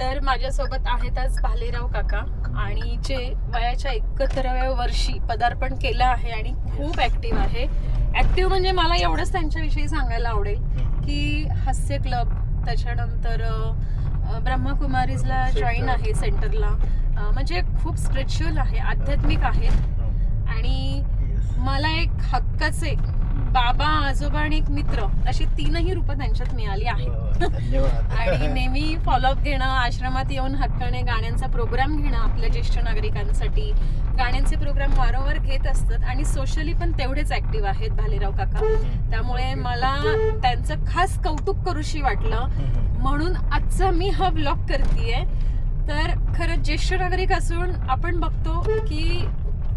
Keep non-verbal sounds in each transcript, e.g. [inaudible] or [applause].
तर माझ्यासोबत आहेत आज भालेराव काका आणि जे वयाच्या एकहत्तराव्या वर्षी पदार्पण केलं आहे आणि खूप ऍक्टिव्ह आहे. ऍक्टिव्ह म्हणजे मला एवढंच त्यांच्याविषयी सांगायला आवडेल की हास्य क्लब त्याच्यानंतर ब्रह्मकुमारीजला जॉईन आहे सेंटरला म्हणजे खूप स्पिरिच्युअल आहे आध्यात्मिक आहेत आणि मला एक हक्काचे बाबा आजोबा आणि एक मित्र अशी तीनही रूपं त्यांच्यात मिळाली आहेत. धन्यवाद. [laughs] आणि नेहमी फॉलोअप घेणं आश्रमात येऊन हक्काने गाण्यांचा प्रोग्राम घेणं आपल्या ज्येष्ठ नागरिकांसाठी गाण्यांचे प्रोग्राम वारंवार घेत असतात आणि सोशली पण तेवढेच ऍक्टिव्ह आहेत भालेराव काका. त्यामुळे मला त्यांचं खास कौतुक करूशी वाटलं. म्हणून आजचा मी हा ब्लॉग करतेय. तर खरं ज्येष्ठ नागरिक असून आपण बघतो की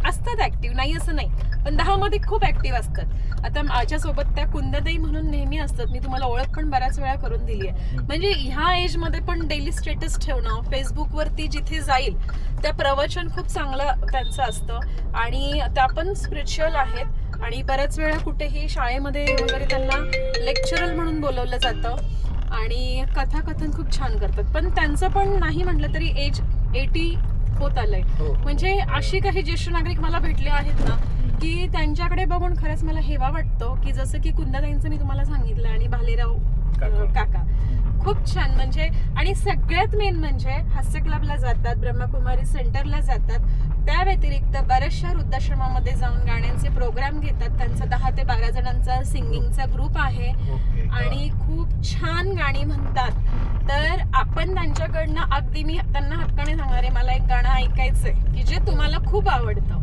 असतात ऍक्टिव्ह नाही असं नाही. पण दहा मध्ये खूप ऍक्टिव्ह असतात. आता माझ्यासोबत त्या कुंदताई म्हणून नेहमी असतात. मी तुम्हाला ओळख पण बऱ्याच वेळा करून दिली आहे म्हणजे ह्या एजमध्ये पण डेली स्टेटस ठेवणं फेसबुक वरती जिथे जाईल त्या प्रवचन खूप चांगलं त्यांचं असतं. आणि त्या पण स्पिरिच्युअल आहेत. आणि बऱ्याच वेळा कुठेही शाळेमध्ये वगैरे त्यांना लेक्चरल म्हणून बोलवलं जातं. आणि कथाकथन खूप छान करतात. पण त्यांचं पण नाही म्हटलं तरी एज एटी होत आलंय. हो. म्हणजे अशी काही ज्येष्ठ नागरिक मला भेटले आहेत ना की त्यांच्याकडे बघून खरंच मला हेवा वाटतो की जसं की कुंदाताईंचं मी तुम्हाला सांगितलं आणि भालेराव काका. खूप छान. म्हणजे आणि सगळ्यात मेन म्हणजे हास्य क्लबला जातात ब्रह्मकुमारी सेंटरला जातात. त्या व्यतिरिक्त बऱ्याचशा वृद्धाश्रमामध्ये जाऊन गाण्यांचे प्रोग्राम घेतात. त्यांचा दहा ते बारा जणांचा सिंगिंगचा ग्रुप आहे. आणि खूप छान गाणी म्हणतात. तर आपण त्यांच्याकडनं अगदी मी त्यांना हक्काने सांगणार आहे मला एक गाणं ऐकायचंय की जे तुम्हाला खूप आवडतं.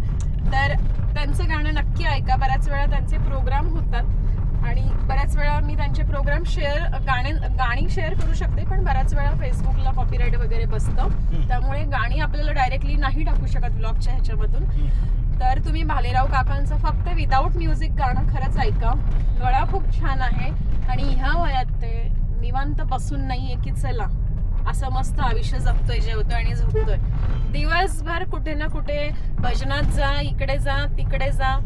तर त्यांचं गाणं नक्की ऐका. बऱ्याच वेळा त्यांचे प्रोग्राम होतात. आणि बऱ्याच वेळा मी त्यांचे प्रोग्राम शेअर गाणे गाणी शेअर करू शकते पण बऱ्याच वेळा फेसबुकला कॉपीराईट वगैरे बसतं. त्यामुळे गाणी आपल्याला डायरेक्टली नाही टाकू शकत ब्लॉगच्या ह्याच्यामधून. तर तुम्ही भालेराव काकांचं फक्त विदाऊट म्युझिक गाणं खरंच ऐका. गळा खूप छान आहे. आणि ह्या वयात ते निवांत बसून नाहीये की चला. असं मस्त आयुष्य जगतोय जेवतोय आणि झोपतोय. दिवसभर कुठे ना कुठे भजनात जा इकडे जा तिकडे जा.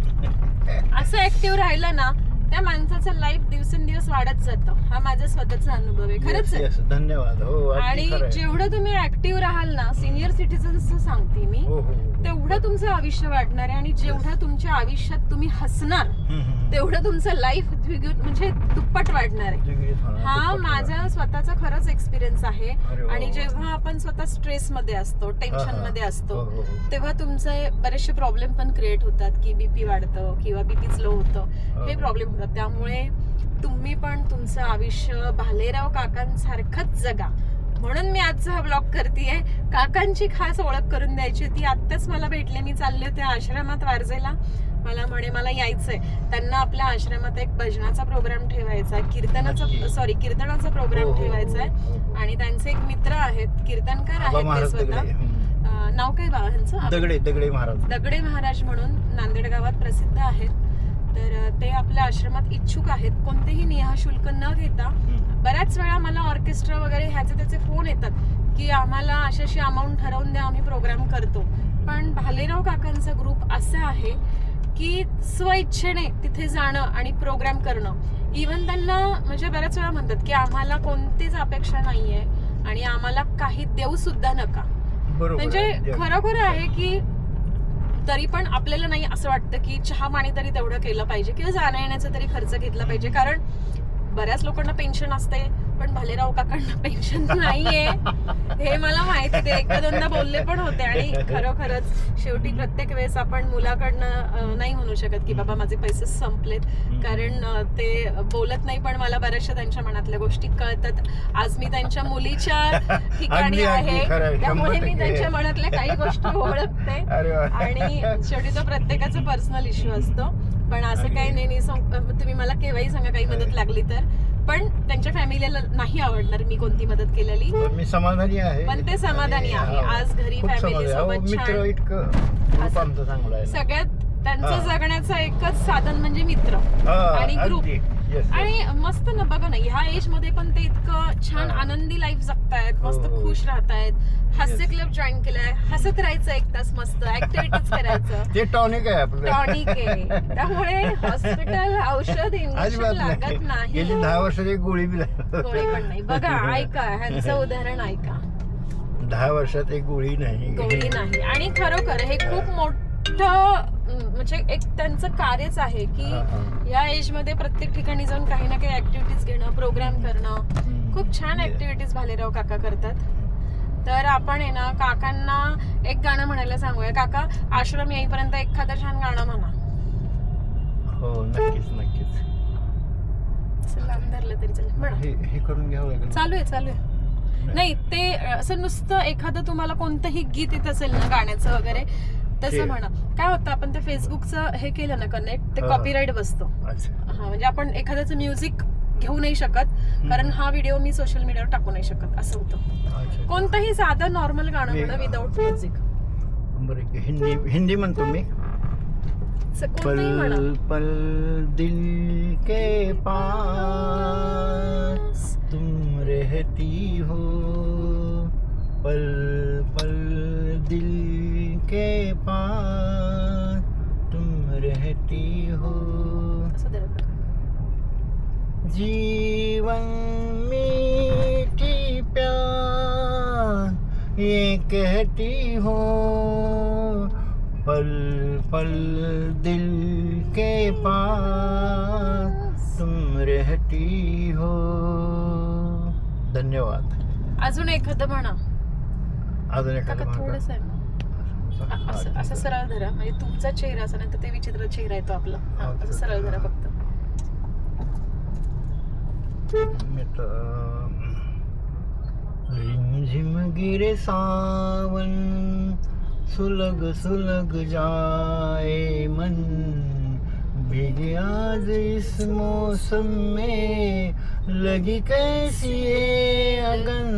असं ऍक्टिव्ह राहिलं ना त्या माणसाचं लाईफ दिवसेंदिवस वाढत जातं हा माझा स्वतःचा अनुभव आहे खरंच Yes, आहे yes. धन्यवाद हो अगदी आणि खरं आहे. जेवढं तुम्ही ऍक्टिव्ह राहाल ना सिनियर सिटीजन्स सांगते मी हो, हो, हो. तेवढं तुमचं आयुष्य वाढणार आहे आणि जेवढं तुमच्या आयुष्यात तुम्ही हसणार हम्म, हम्म, हम्म. तेवढं तुमचं लाईफ म्हणजे दुप्पट वाढणार आहे होणार, हा दुप्पट माझा होणार. स्वतःचा खरंच एक्सपिरियन्स आहे अरे वा, आणि. जेव्हा आपण स्वतः स्ट्रेस मध्ये असतो टेन्शन हा. मध्ये असतो हो, हो, हो. तेव्हा तुमचे बरेचसे प्रॉब्लेम पण क्रिएट होतात की बीपी वाढतं किंवा बीपी स्लो होतं हो. प्रॉब्लेम होतात त्यामुळे तुम्ही पण तुमचं आयुष्य भालेराव काकांसारखंच जगा. म्हणून मी आजचा हा ब्लॉग करतेय. काकांची खास ओळख करून द्यायची होती. आत्ताच मला भेटले. मी चालले होते आश्रमात वारजेला. मला म्हणे मला यायचंय. त्यांना आपल्या आश्रमात एक भजनाचा प्रोग्राम ठेवायचा कीर्तनाचा. सॉरी कीर्तनाचा हो, प्रोग्राम हो, हो, ठेवायचा आहे. हो, हो. आणि त्यांचे एक मित्र आहेत. कीर्तनकार आहेत ते स्वतः. नाव काय बा ह्यांचं? दगडे दगडे महाराज. दगडे महाराज म्हणून नांदेड गावात प्रसिद्ध आहेत. तर ते आपल्या आश्रमात इच्छुक आहेत. कोणतेही निहा शुल्क न घेता. बऱ्याच वेळा मला ऑर्केस्ट्रा वगैरे ह्याचे त्याचे फोन येतात की आम्हाला अशी अशी अमाऊंट ठरवून द्या आम्ही प्रोग्राम करतो. पण भालेराव काकांचा ग्रुप असा आहे की स्वइच्छेने तिथे जाणं आणि प्रोग्राम करणं. इवन त्यांना म्हणजे बऱ्याच वेळा म्हणतात की आम्हाला कोणतीच अपेक्षा नाहीये आणि आम्हाला काही देऊ सुद्धा नका म्हणजे. खरोखर आहे की तरी पण आपल्याला नाही असं वाटतं की चहा पाणी तरी तेवढं केलं पाहिजे किंवा जाण्या येण्याचा तरी खर्च घेतला पाहिजे. कारण बऱ्याच लोकांना पेन्शन असते पण भालेराव काकांना पेन्शन नाहीये. हे मला माहिती ते एकदा दोनदा बोलले पण होते आणि खरोखरच शेवटी प्रत्येक वेळेस आपण मुलाकडनं नाही म्हणू शकत की बाबा माझे पैसे संपलेत. कारण ते बोलत नाही पण मला बऱ्याचशा त्यांच्या मनातल्या गोष्टी कळतात. आज मी त्यांच्या मुलीच्या [laughs] ठिकाणी आहे. त्यामुळे मी. त्यांच्या मनातल्या काही गोष्टी ओळखते. [laughs] आणि शेवटी तो प्रत्येकाचा पर्सनल इश्यू असतो. पण असं. काही नाही तुम्ही मला केव्हाही सांगा काही मदत लागली तर? पण त्यांच्या फॅमिलीला नाही आवडणार मी कोणती मदत केलेली मी समाधानी आहे पण ते समाधानी आणि, आहे. हो, आज घरी. अहो, सोबत ग्रुप. सगळ्यात त्यांचं हा. जगण्याचं एकच साधन म्हणजे मित्र हा, आणि group. Yes. आणि मस्त ना बघा ना ह्या एजमध्ये पण ते इतकं छान हा. आनंदी लाईफ जगतायत मस्त हो, हो. खुश राहतायत. हास्य Yes. क्लब जॉईन केलाय हसत राहायचं एक तास मस्त ऍक्टिव्हिटीज करायचं. [laughs] ते टॉनिक आहे आपलं. टॉनिक आहे. त्यामुळे हॉस्पिटल औषध इंजेक्शन लागत नाही. गेली दहा वर्षात एक गोळी बी गोळी पण नाही. बघा [laughs] ऐका ह्यांचं उदाहरण ऐका. दहा वर्षात एक गोळी नाही. गोळी नाही. आणि खरोखर हे खूप मोठं म्हणजे एक त्यांचं कार्यच आहे की. या एजमध्ये प्रत्येक ठिकाणी जाऊन काही ना काही ऍक्टिव्हिटीज घेणं प्रोग्राम करणं. खूप छान ऍक्टिव्हिटीज भालेराव काका करतात. तर आपण आहे ना काकांना एक गाणं म्हणायला सांगूया. काका आश्रम येईपर्यंत एखादं छान गाणं म्हणा. हो नक्कीच नक्कीच. लांब धरलं तरी चालेल. म्हणा. हे करून घ्यावं लागेल चालू आहे चालू आहे. नाही ते असं नुसतं एखादं तुम्हाला कोणतंही गीत येत असेल ना गाण्याचं वगैरे तसं म्हणा. काय होतं आपण ते फेसबुकचं हे केलं ना कनेक्ट ते. कॉपीराईट बसतो. हा म्हणजे आपण एखाद्याचं म्युझिक घेऊ नाही शकत कारण हा व्हिडिओ मी सोशल मीडियावर टाकू नाही शकत असं होतं. कोणतंही साधं नॉर्मल गाणं म्हणा विदाऊट म्युझिक हिंदी हिंदी म्हणतो मी. पल पल दिल के पास तुम रहती हो। पल पल दिल के जीवन मीठी प्यार ये कहती हो पल पल दिल के पास तुम रहती हो। धन्यवाद। अजून एखादं म्हणा. अजून काका एखादं थोडस आहे ना अ- असं असं सरळ धरा. म्हणजे तुमचा चेहरा असं नाही तर ते विचित्र चेहरा येतो आपला. हा, असं सरळ धरा फक्त. रिमझिम गिरे सावन सुलग सुलग जाए मन। भीगे आज इस मौसम में लगी कैसी ये अगन।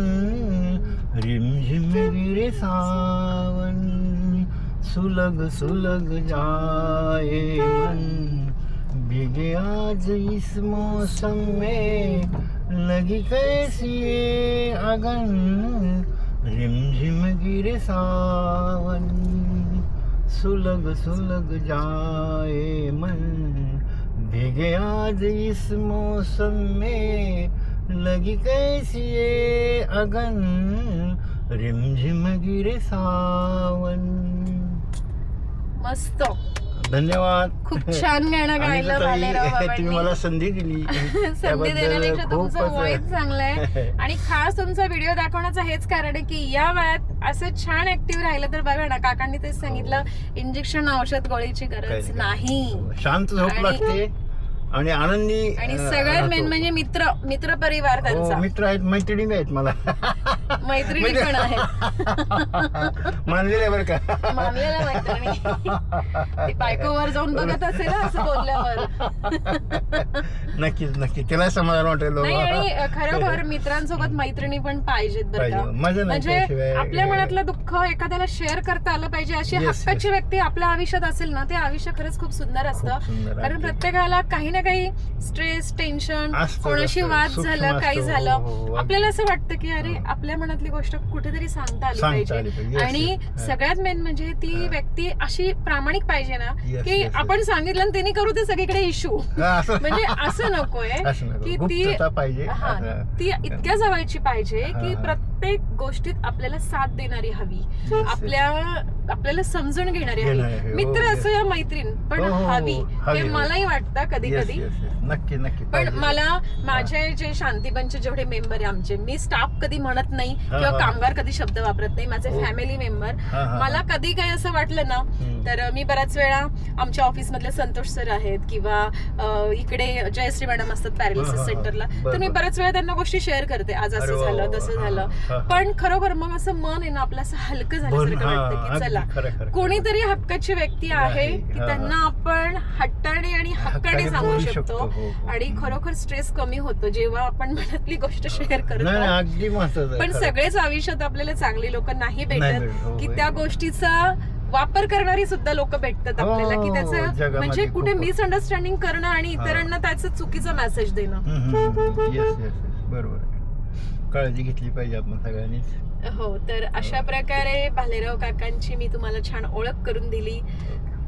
रिमझिम गिरे सावन सुलग सुलग जाए मन। भीगे आज इस मौसम में लगी कैसी ये अगन? रिमझिम गिरे सावन सुलग सुलग जाए मन। भीगे आज इस मौसम में लगी कैसी ये अगन? रिमझिम गिरे सावन। मस्त. धन्यवाद. खूप छान गाणं [laughs] गायलं तुम्ही [laughs] मला संधी दिली. [laughs] संधी त्याबद्दल देण्यापेक्षा तुमचं वॉइस चांगलं आहे. आणि खास तुमचा व्हिडिओ दाखवण्याचं हेच कारण आहे की या वयात असं छान ऍक्टिव्ह राहिलं तर बघा ना काकांनी तेच सांगितलं इंजेक्शन औषध गोळीची गरज काही नाही. शांत झोप आणि- लागते. आणि आनंदी आणि अं, सगळ्यात मेन. म्हणजे मित्र मित्र परिवार हो त्यांचा. मित्र आहेत मैत्रिणी आहेत मला. मैत्रिणी म्हणजे- पण [laughs] मानलेले बरं का? मैत्रिणी. बायकोवर जाऊन बघत असेल असं बोलल्यावर. नक्कीच नक्कीच. तिला समाधान वाटेल. आणि खरोखर मित्रांसोबत मैत्रिणी पण पाहिजेत बरं पाहिजे. का मजा नाही म्हणजे त्याशिवाय- आपल्या मनातलं दुःख एखाद्याला शेअर करता आलं पाहिजे अशी Yes, हक्काची. व्यक्ती आपल्या आयुष्यात असेल ना ते आयुष्य खरंच खूप सुंदर असतं खूप सुंदर कारण. प्रत्येकाला काही ना काही स्ट्रेस टेन्शन असतं, कोणाशी असतं. वाद सूक्ष्म झालं काही असतं. झालं हो, हो, हो. आपल्याला असं वाटतं की अरे हो. आपल्या मनातली गोष्ट कुठेतरी सांगता आली सांगता आली पाहिजे पाहिजे. Yes, आणि yes. हा. सगळ्यात मेन म्हणजे ती हा. व्यक्ती अशी प्रामाणिक पाहिजे ना Yes, की yes, yes. आपण सांगितलं आणि त्यांनी करू ते सगळीकडे इश्यू हा, असं म्हणजे असं नकोय असं नको. की ती गुप्तता पाहिजे हा. ती इतक्या जवळची पाहिजे हा, की हा. प्रत्येक गोष्टीत आपल्याला साथ देणारी हवी. आपल्या आपल्याला समजून घेणारी हवी हवी. मित्र हो, असो या मैत्रीण पण हो, हो, हो. हवी हे. मलाही वाटतं कधी कधी. नक्की नक्की पण. मला माझे जे शांतीबनचे जेवढे मेंबर आहे आमचे मी स्टाफ कधी म्हणत नाही हा, किंवा हा. कामगार कधी शब्द वापरत नाही माझे हो. फॅमिली मेंबर हा, हा, मला कधी काही असं वाटलं ना. तर मी बऱ्याच वेळा आमच्या ऑफिस मधले संतोष सर आहेत किंवा इकडे जयश्री मॅडम असतात पॅरालिसिस. सेंटरला तर मी. बऱ्याच वेळा त्यांना गोष्टी शेअर करते आज असं झालं तसं झालं. पण खरोखर मग असं मन आहे ना आपलं असं हलकं झाल्यासारखं वाटतं की चला. कोणीतरी हक्काची व्यक्ती आहे की. त्यांना आपण हट्टाने आणि हक्काने हक्काने सांगू शकतो हो, हो. आणि खरोखर स्ट्रेस कमी होतो जेव्हा आपण मनातली गोष्ट शेअर करतो पण. सगळेच आयुष्यात आपल्याला चांगली लोक नाही भेटत हो, की. त्या गोष्टीचा वापर करणारी सुद्धा लोक भेटतात हो, आपल्याला की त्याचं जगामध्ये म्हणजे कुठे मिसअंडरस्टँडिंग करणं आणि इतरांना त्याचं चुकीचा मेसेज देणं. बरोबर. काळजी घेतली पाहिजे आपण सगळ्यांनीच. हो तर अशा प्रकारे भालेराव काकांची मी तुम्हाला छान ओळख करून दिली.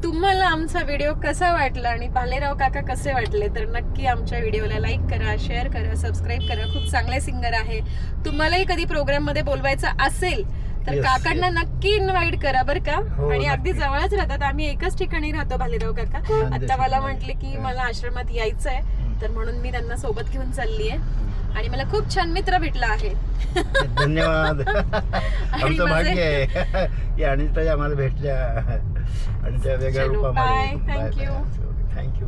तुम्हाला आमचा व्हिडिओ कसा वाटला आणि भालेराव काका कसे वाटले तर नक्की आमच्या व्हिडिओला लाईक करा शेअर करा सबस्क्राईब करा. खूप चांगले सिंगर आहे. तुम्हालाही कधी प्रोग्राममध्ये बोलवायचं असेल तर Yes, काकांना नक्की इन्व्हाइट करा बरं का. हो, आणि अगदी नक्की. जवळच राहतात. आम्ही एकच ठिकाणी राहतो भालेराव काका. आता मला. म्हंटले की. मला आश्रमात यायचंय. तर म्हणून मी त्यांना सोबत घेऊन चालली आहे. आणि मला खूप छान मित्र भेटला आहे. [laughs] धन्यवाद. [laughs] आमचं माझे- भाग्य आहे. [laughs] की अनिताई आम्हाला भेटल्या. आणि त्या वेगळ्या चलो, रूपामध्ये. bye. Thank you. Thank you thank you